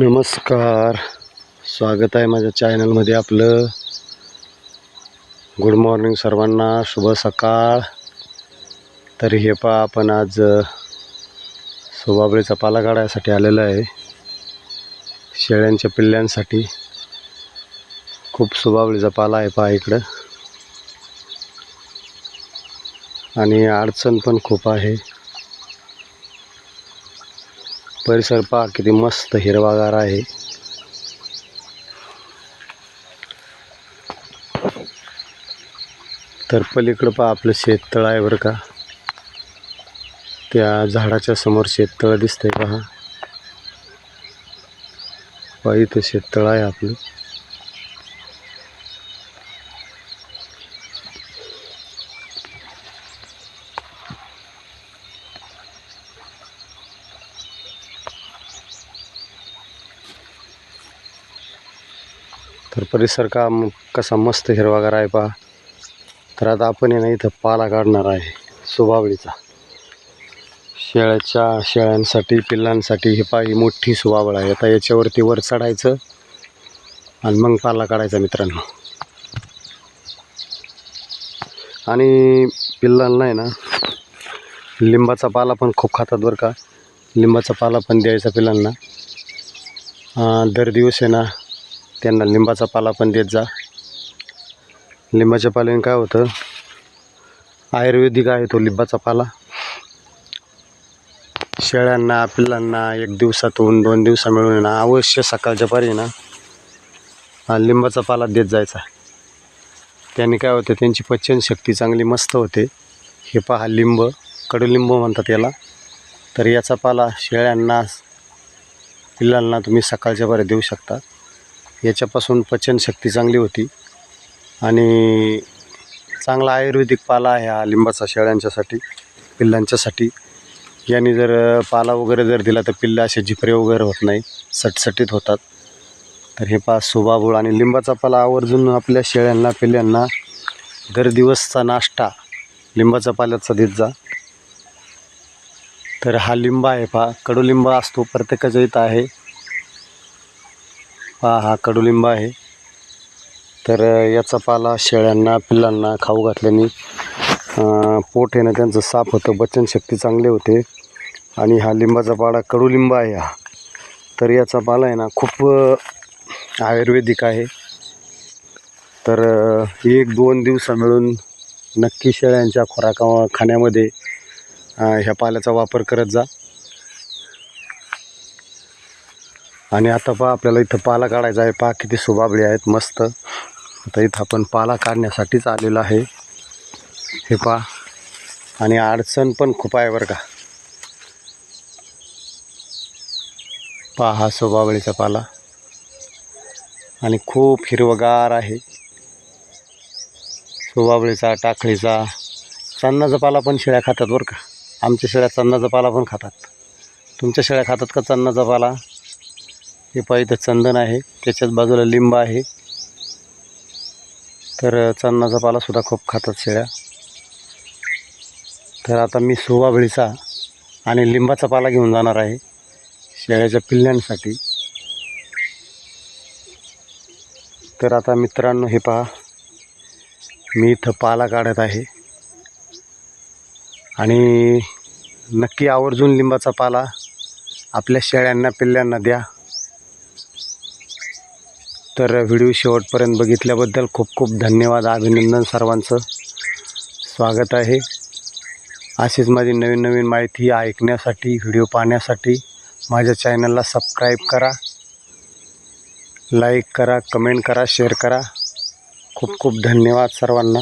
नमस्कार. स्वागत आहे माझ्या चॅनलमध्ये आपलं. गुड मॉर्निंग सर्वांना. शुभ सकाळ. तर हे पहा आपण आज अ, सोबाबळीचा पाला काढायसाठी आलेलो आहे. शेळ्यांच्या पिल्ल्यांसाठी. खूप सुबाबळीचा पाला आहे पहा इकडं. आणि अडचण पण खूप आहे. परिसर पहा किती मस्त हिरवागार आहे. तर पलीकडं पहा आपलं शेततळ आहे बरं का. त्या झाडाच्या समोर शेततळ दिसतंय पहा. पहा इथं शेततळ आहे आपलं. तर परिसर का कसा मस्त हिरवागार आहे पहा. तर आता आपण आहे ना इथं पाला काढणार आहे सुबावळीचा शेळ्याच्या शेळ्यांसाठी पिल्लांसाठी हे पा ही मोठी सुबावळ आहे. आता याच्यावरती वर चढायचं आणि मग पाला काढायचा मित्रांनो. आणि पिल्लांना आहे ना लिंबाचा पाला पण खूप खातात बरं का. लिंबाचा पाला पण द्यायचा पिल्लांना. दर दिवस आहे ना त्यांना लिंबाचा पाला पण देत जा. लिंबाच्या पाल्याने काय होतं? आयुर्वेदिक आहे तो लिंबाचा पाला. शेळ्यांना पिल्लांना एक दिवसातून दोन दिवसा मिळून ना अवश्य सकाळच्या पारी ना हा लिंबाचा पाला देत जायचा. त्याने काय होतं? त्यांची पचनशक्ती चांगली मस्त होते. हे पहा लिंब कडुलिंब म्हणतात याला. तर याचा पाला शेळ्यांना पिल्लांना तुम्ही सकाळच्या पारी देऊ शकता. याच्यापासून पचनशक्ती चांगली होती. आणि चांगला आयुर्वेदिक पाला आहे हा लिंबाचा शेळ्यांच्यासाठी पिल्लांच्यासाठी. याने जर पाला वगैरे जर दिला तर पिल्लं असे झिपरे वगैरे होत नाही सटसटीत होतात. तर हे पा सुबाबूळ आणि लिंबाचा पाला आवर्जून आपल्या शेळ्यांना पिल्ल्यांना दर दिवसचा नाश्ता लिंबाच्या पाल्याचा देत जा. तर हा लिंब आहे पहा कडुलिंब असतो प्रत्येकाच्या इथं आहे. पहा हा कडुलिंब आहे. तर याचा पाला शेळ्यांना पिल्लांना खाऊ घातल्याने पोट येणं त्यांचं साफ होतं पचनशक्ती चांगली होते. आणि हा लिंबाचा पाला कडुलिंब आहे हा. तर याचा पाला आहे ना खूप आयुर्वेदिक आहे. तर एक दोन दिवसा मिळून नक्की शेळ्यांच्या खोराका खाण्यामध्ये ह्या पाल्याचा वापर करत जा. आणि आता पहा आपल्याला इथं पाला काढायचा आहे. पहा किती सुबाबळी आहेत मस्त. आता इथं आपण पाला काढण्यासाठीच आलेलो आहे. हे पहा. आणि अडचण पण खूप आहे बरं का. पहा हा सुबाबळीचा पाला. आणि खूप हिरवगार आहे. सुबाबळीचा टाकळीचा. चन्नाचा पाला पण शेळ्या खातात बरं का. आमच्या शेळ्या चन्नाचा पाला पण खातात. तुमच्या शेळ्या खातात का चन्नाचा पाला? हे पहा इथं चंदन आहे. त्याच्याच बाजूला लिंब आहे. तर चंदनाचा पालासुद्धा खूप खातात शेळ्या. तर आता मी सोबाबळीचा आणि लिंबाचा पाला घेऊन जाणार आहे शेळ्याच्या पिल्ल्यांसाठी. तर आता मित्रांनो हे पहा. मी इथं पाला काढत आहे. आणि नक्की आवर्जून लिंबाचा पाला आपल्या शेळ्यांना पिल्ल्यांना द्या. तर व्हिडिओ शेवटपर्यंत बघितल्याबद्दल खूप खूप धन्यवाद अभिनंदन सर्वांचं. स्वागत आहे. अशीच माझी नवीन नवीन माहिती ऐकण्यासाठी व्हिडिओ पाहण्यासाठी माझ्या चॅनलला सबस्क्राईब करा. लाईक करा कमेंट करा शेअर करा. खूप खूप धन्यवाद सर्वांना.